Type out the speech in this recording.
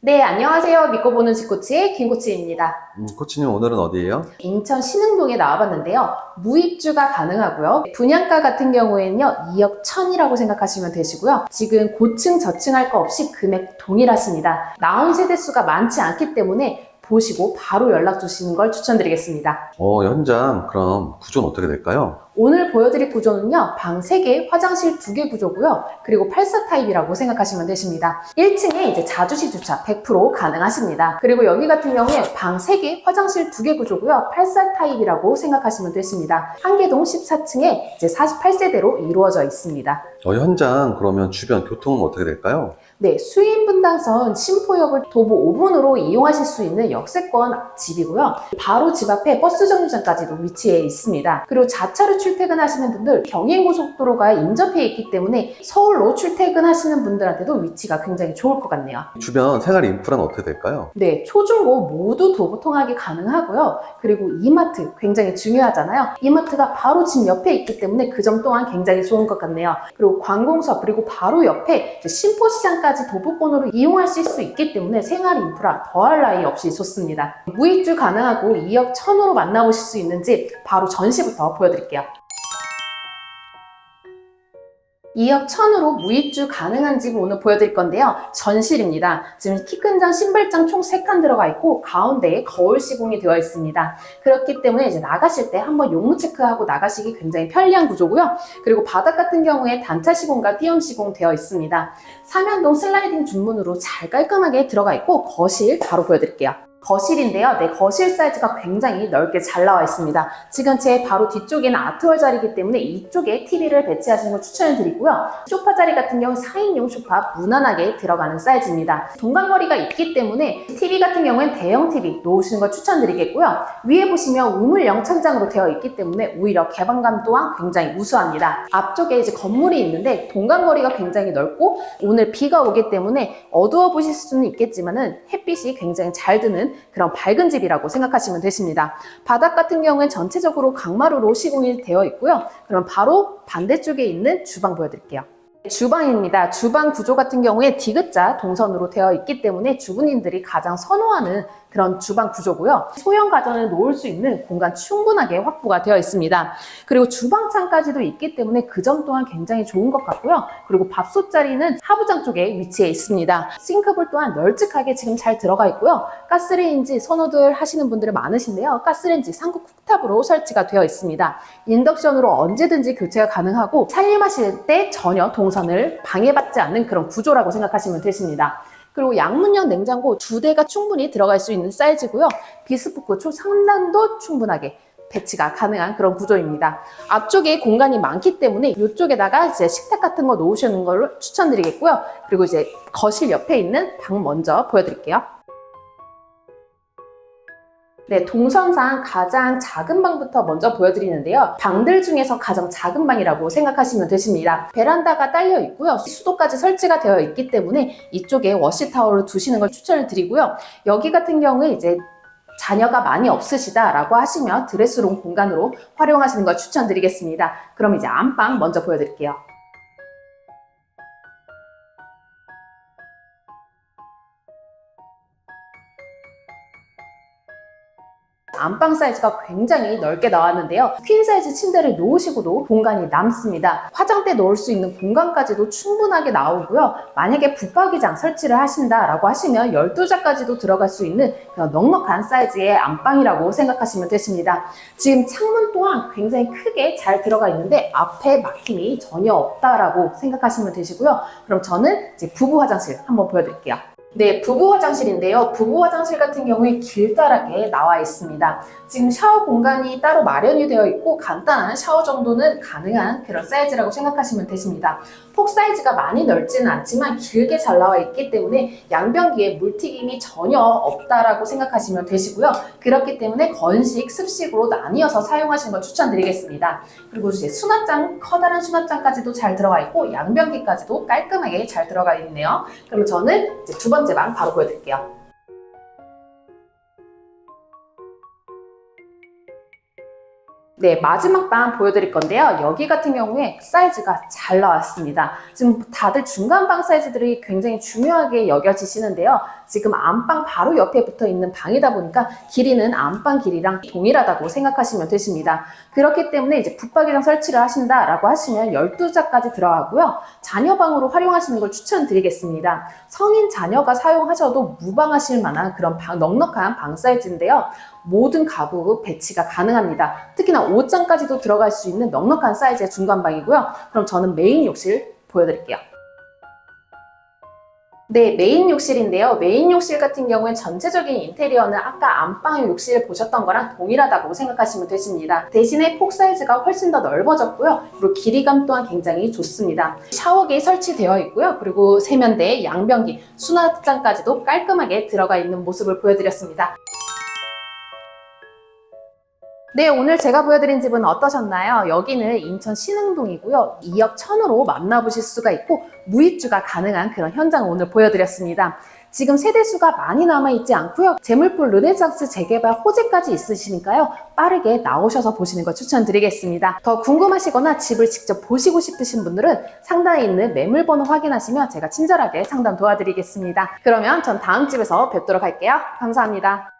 네, 안녕하세요. 믿고 보는 집코치의 김코치입니다. 음, 코치님 오늘은 어디예요? 인천 신흥동에 나와봤는데요. 무입주가 가능하고요. 분양가 같은 경우에는요, 2억 1000이라고 생각하시면 되시고요. 지금 고층, 저층 할 거 없이 금액 동일하십니다. 나온 세대수가 많지 않기 때문에 보시고 바로 연락 주시는 걸 추천드리겠습니다. 어, 현장 그럼 구조는 어떻게 될까요? 오늘 보여드릴 구조는요, 방 3개, 화장실 2개 구조고요. 그리고 84 타입이라고 생각하시면 되십니다. 1층에 이제 자주시 주차 100% 가능하십니다. 그리고 여기 같은 경우에 방 3개, 화장실 2개 구조고요. 84 타입이라고 생각하시면 되십니다. 한계동 14층에 이제 48세대로 이루어져 있습니다. 어, 현장 그러면 주변 교통은 어떻게 될까요? 네, 수인 분당선 신포역을 도보 5분으로 이용하실 수 있는 역세권 집이고요. 바로 집 앞에 버스 정류장까지도 위치해 있습니다. 그리고 자차로 출퇴근하시는 분들 경인고속도로가 인접해 있기 때문에 서울로 출퇴근하시는 분들한테도 위치가 굉장히 좋을 것 같네요. 주변 생활 인프라는 어떻게 될까요? 네, 초중고 모두 도보 통학이 가능하고요. 그리고 이마트 굉장히 중요하잖아요. 이마트가 바로 집 옆에 있기 때문에 그 점 또한 굉장히 좋은 것 같네요. 그리고 관공서 그리고 바로 옆에 이제 신포시장까지 도보권으로 이용하실 수 있기 때문에 생활 인프라 더할 나위 없이 좋습니다. 무입주 가능하고 2억 1000으로 만나보실 수 있는 집 바로 전시부터 보여드릴게요. 2억 1000으로 무입주 가능한 집을 오늘 보여드릴 건데요. 전실입니다. 지금 키큰장, 신발장 총 3칸 들어가 있고 가운데에 거울 시공이 되어 있습니다. 그렇기 때문에 이제 나가실 때 한번 용무 체크하고 나가시기 굉장히 편리한 구조고요. 그리고 바닥 같은 경우에 단차 시공과 띄엄 시공 되어 있습니다. 삼연동 슬라이딩 중문으로 잘 깔끔하게 들어가 있고 거실 바로 보여드릴게요. 거실인데요. 네, 거실 사이즈가 굉장히 넓게 잘 나와 있습니다. 지금 제 바로 뒤쪽에는 아트월 자리이기 때문에 이쪽에 TV를 배치하시는 걸 추천을 드리고요. 소파 자리 같은 경우 4인용 소파 무난하게 들어가는 사이즈입니다. 동간거리가 있기 때문에 TV 같은 경우엔 대형 TV 놓으시는 걸 추천드리겠고요. 위에 보시면 우물 영창장으로 되어 있기 때문에 오히려 개방감 또한 굉장히 우수합니다. 앞쪽에 이제 건물이 있는데 동간거리가 굉장히 넓고 오늘 비가 오기 때문에 어두워 보실 수는 있겠지만은 햇빛이 굉장히 잘 드는 그런 밝은 집이라고 생각하시면 되십니다. 바닥 같은 경우는 전체적으로 강마루로 시공이 되어 있고요. 그럼 바로 반대쪽에 있는 주방 보여드릴게요. 주방입니다. 주방 구조 같은 경우에 디귿자 동선으로 되어 있기 때문에 주부님들이 가장 선호하는 그런 주방 구조고요. 소형 가전을 놓을 수 있는 공간 충분하게 확보가 되어 있습니다. 그리고 주방창까지도 있기 때문에 그 점 또한 굉장히 좋은 것 같고요. 그리고 밥솥 자리는 하부장 쪽에 위치해 있습니다. 싱크볼 또한 널찍하게 지금 잘 들어가 있고요. 가스레인지 선호들 하시는 분들이 많으신데요. 가스레인지 상급 쿡탑으로 설치가 되어 있습니다. 인덕션으로 언제든지 교체가 가능하고 살림하실 때 전혀 동선을 방해받지 않는 그런 구조라고 생각하시면 되십니다. 그리고 양문형 냉장고 두 대가 충분히 들어갈 수 있는 사이즈고요. 비스포크 초 상단도 충분하게 배치가 가능한 그런 구조입니다. 앞쪽에 공간이 많기 때문에 이쪽에다가 이제 식탁 같은 거 놓으시는 걸 추천드리겠고요. 그리고 이제 거실 옆에 있는 방 먼저 보여드릴게요. 네, 동선상 가장 작은 방부터 먼저 보여드리는데요. 방들 중에서 가장 작은 방이라고 생각하시면 되십니다. 베란다가 딸려 있고요. 수도까지 설치가 되어 있기 때문에 이쪽에 워시타워를 두시는 걸 추천을 드리고요. 여기 같은 경우에 이제 자녀가 많이 없으시다라고 하시면 드레스룸 공간으로 활용하시는 걸 추천드리겠습니다. 그럼 이제 안방 먼저 보여드릴게요. 안방 사이즈가 굉장히 넓게 나왔는데요. 퀸 사이즈 침대를 놓으시고도 공간이 남습니다. 화장대 넣을 수 있는 공간까지도 충분하게 나오고요. 만약에 붙박이장 설치를 하신다라고 하시면 12자까지도 들어갈 수 있는 넉넉한 사이즈의 안방이라고 생각하시면 되십니다. 지금 창문 또한 굉장히 크게 잘 들어가 있는데 앞에 막힘이 전혀 없다라고 생각하시면 되시고요. 그럼 저는 이제 부부 화장실 한번 보여드릴게요. 네, 부부 화장실인데요. 부부 화장실 같은 경우에 길다랗게 나와 있습니다. 지금 샤워 공간이 따로 마련이 되어 있고 간단한 샤워 정도는 가능한 그런 사이즈라고 생각하시면 되십니다. 폭 사이즈가 많이 넓지는 않지만 길게 잘 나와 있기 때문에 양변기에 물튀김이 전혀 없다라고 생각하시면 되시고요. 그렇기 때문에 건식, 습식으로 나뉘어서 사용하시는 걸 추천드리겠습니다. 그리고 이제 수납장, 커다란 수납장까지도 잘 들어가 있고 양변기까지도 깔끔하게 잘 들어가 있네요. 그럼 저는 이제 두 번 째방 바로 보여드릴게요. 네, 마지막 방 보여드릴 건데요. 여기 같은 경우에 사이즈가 잘 나왔습니다. 지금 다들 중간 방 사이즈들이 굉장히 중요하게 여겨지시는데요. 지금 안방 바로 옆에 붙어 있는 방이다 보니까 길이는 안방 길이랑 동일하다고 생각하시면 되십니다. 그렇기 때문에 이제 붙박이장 설치를 하신다라고 하시면 12자까지 들어가고요. 자녀방으로 활용하시는 걸 추천드리겠습니다. 성인 자녀가 사용하셔도 무방하실 만한 그런 방- 넉넉한 방 사이즈인데요. 모든 가구 배치가 가능합니다. 특히나 옷장까지도 들어갈 수 있는 넉넉한 사이즈의 중간방이고요. 그럼 저는 메인 욕실 보여드릴게요. 네, 메인 욕실인데요. 메인 욕실 같은 경우엔 전체적인 인테리어는 아까 안방의 욕실 보셨던 거랑 동일하다고 생각하시면 되십니다. 대신에 폭 사이즈가 훨씬 더 넓어졌고요. 그리고 길이감 또한 굉장히 좋습니다. 샤워기 설치되어 있고요. 그리고 세면대, 양변기, 수납장까지도 깔끔하게 들어가 있는 모습을 보여드렸습니다. 네, 오늘 제가 보여드린 집은 어떠셨나요? 여기는 인천 신흥동이고요. 2억 1000으로 만나보실 수가 있고 무입주가 가능한 그런 현장을 오늘 보여드렸습니다. 지금 세대수가 많이 남아있지 않고요. 재물포 르네상스 재개발 호재까지 있으시니까요. 빠르게 나오셔서 보시는 걸 추천드리겠습니다. 더 궁금하시거나 집을 직접 보시고 싶으신 분들은 상단에 있는 매물번호 확인하시면 제가 친절하게 상담 도와드리겠습니다. 그러면 전 다음 집에서 뵙도록 할게요. 감사합니다.